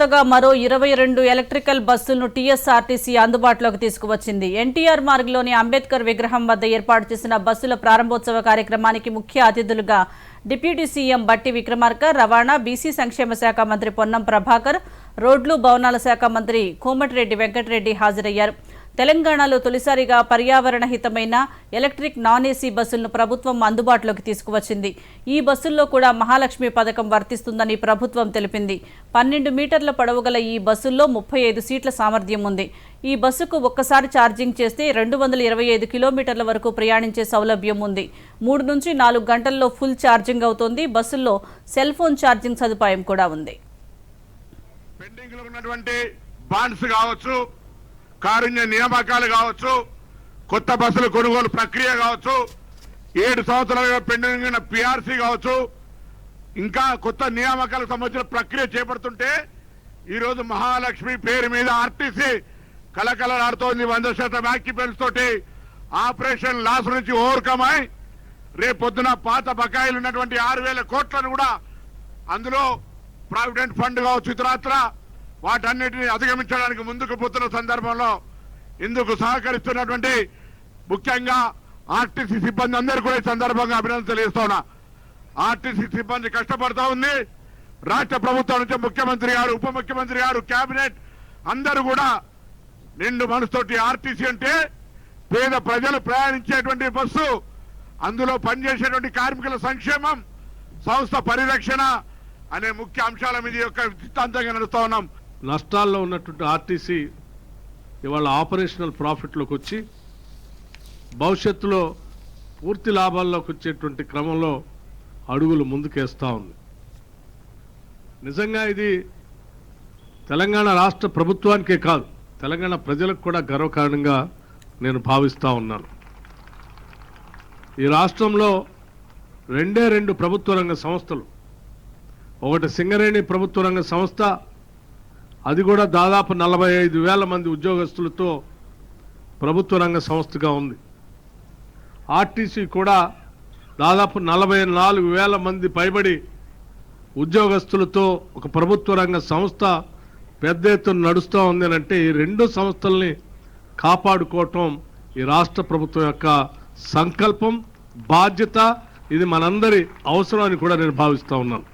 కొత్తగా మరో ఇరవై రెండు ఎలక్ట్రికల్ బస్సులను టీఎస్ఆర్టీసీ అందుబాటులోకి తీసుకువచ్చింది. ఎన్టీఆర్ మార్గ్లోని అంబేద్కర్ విగ్రహం వద్ద ఏర్పాటు చేసిన బస్సుల ప్రారంభోత్సవ కార్యక్రమానికి ముఖ్య అతిథులుగా డిప్యూటీ సీఎం బట్టి విక్రమార్క రవాణా బీసీ సంక్షేమ శాఖ మంత్రి పొన్నం ప్రభాకర్ రోడ్లు భవనాల శాఖ మంత్రి కోమటిరెడ్డి వెంకటరెడ్డి హాజరయ్యారు. తెలంగాణలో తొలిసారిగా పర్యావరణ హితమైన ఎలక్ట్రిక్ నాన్ ఏసీ బస్సులను ప్రభుత్వం అందుబాటులోకి తీసుకువచ్చింది. ఈ బస్సుల్లో కూడా మహాలక్ష్మి పథకం వర్తిస్తుందని ప్రభుత్వం తెలిపింది. పన్నెండు మీటర్ల పొడవుగల ఈ బస్సుల్లో ముప్పై ఐదు సీట్ల సామర్థ్యం ఉంది. ఈ బస్సుకు ఒక్కసారి ఛార్జింగ్ చేస్తే రెండు వందల ఇరవై ఐదు కిలోమీటర్ల వరకు ప్రయాణించే సౌలభ్యం ఉంది. మూడు నుంచి నాలుగు గంటల్లో ఫుల్ ఛార్జింగ్ అవుతోంది. బస్సుల్లో సెల్ ఫోన్ ఛార్జింగ్ సదుపాయం కూడా ఉంది. పెండింగ్లో ఉన్నటువంటి బాండ్స్ కావచ్చు కారుణ్య నియామకాలు కావచ్చు కొత్త బస్సుల కొనుగోలు ప్రక్రియ కావచ్చు ఏడు సంవత్సరాలుగా పెండింగ్ ఉన్న పిఆర్సీ కావచ్చు ఇంకా కొత్త నియామకాలకు సంబంధించిన ప్రక్రియ చేపడుతుంటే ఈరోజు మహాలక్ష్మి పేరు మీద ఆర్టీసీ కలకలలాడుతోంది వంద శాతం ఆక్యుపెంట్స్ తోటి. ఆపరేషన్ లాస్ నుంచి ఓవర్కమ్ అయి రేపు పొద్దున పాత బకాయిలు ఉన్నటువంటి ఆరు వేల కోట్లను కూడా అందులో ప్రావిడెంట్ ఫండ్ కావచ్చు ఇతరత్ర వాటన్నిటిని అధిగమించడానికి ముందుకు పోతున్న సందర్భంలో ఇందుకు సహకరిస్తున్నటువంటి ముఖ్యంగా ఆర్టీసీ సిబ్బంది అందరూ కూడా ఈ సందర్భంగా అభినందన తెలియజేస్తున్నా. ఆర్టీసీ సిబ్బంది కష్టపడతా ఉంది. రాష్ట్ర ప్రభుత్వం నుంచి ముఖ్యమంత్రి గారు ఉప ముఖ్యమంత్రి గారు కేబినెట్ అందరూ కూడా నిండు మనసుతోటి ఆర్టీసీ అంటే పేద ప్రజలు ప్రయాణించేటువంటి బస్సు అందులో పనిచేసేటువంటి కార్మికుల సంక్షేమం సంస్థ పరిరక్షణ అనే ముఖ్య అంశాల మీద యొక్క సిద్ధాంతంగా నడుస్తా ఉన్నాం. నష్టాల్లో ఉన్నటువంటి ఆర్టీసీ ఇవాళ ఆపరేషనల్ ప్రాఫిట్లోకి వచ్చి భవిష్యత్తులో పూర్తి లాభాల్లోకి వచ్చేటువంటి క్రమంలో అడుగులు ముందుకేస్తూ ఉంది. నిజంగా ఇది తెలంగాణ రాష్ట్ర ప్రభుత్వానికే కాదు తెలంగాణ ప్రజలకు కూడా గర్వకారణంగా నేను భావిస్తూ ఉన్నాను. ఈ రాష్ట్రంలో రెండే రెండు ప్రభుత్వ రంగ సంస్థలు ఒకటి సింగరేణి ప్రభుత్వ రంగ సంస్థ అది కూడా దాదాపు నలభై ఐదు వేల మంది ఉద్యోగస్తులతో ప్రభుత్వ రంగ సంస్థగా ఉంది. ఆర్టీసీ కూడా దాదాపు నలభై నాలుగు వేల మంది పైబడి ఉద్యోగస్తులతో ఒక ప్రభుత్వ రంగ సంస్థ పెద్ద ఎత్తున నడుస్తూ ఉంది అంటే ఈ రెండు సంస్థల్ని కాపాడుకోవటం ఈ రాష్ట్ర ప్రభుత్వం యొక్క సంకల్పం బాధ్యత. ఇది మనందరి అవసరం అని కూడా నేను భావిస్తూ ఉన్నాను.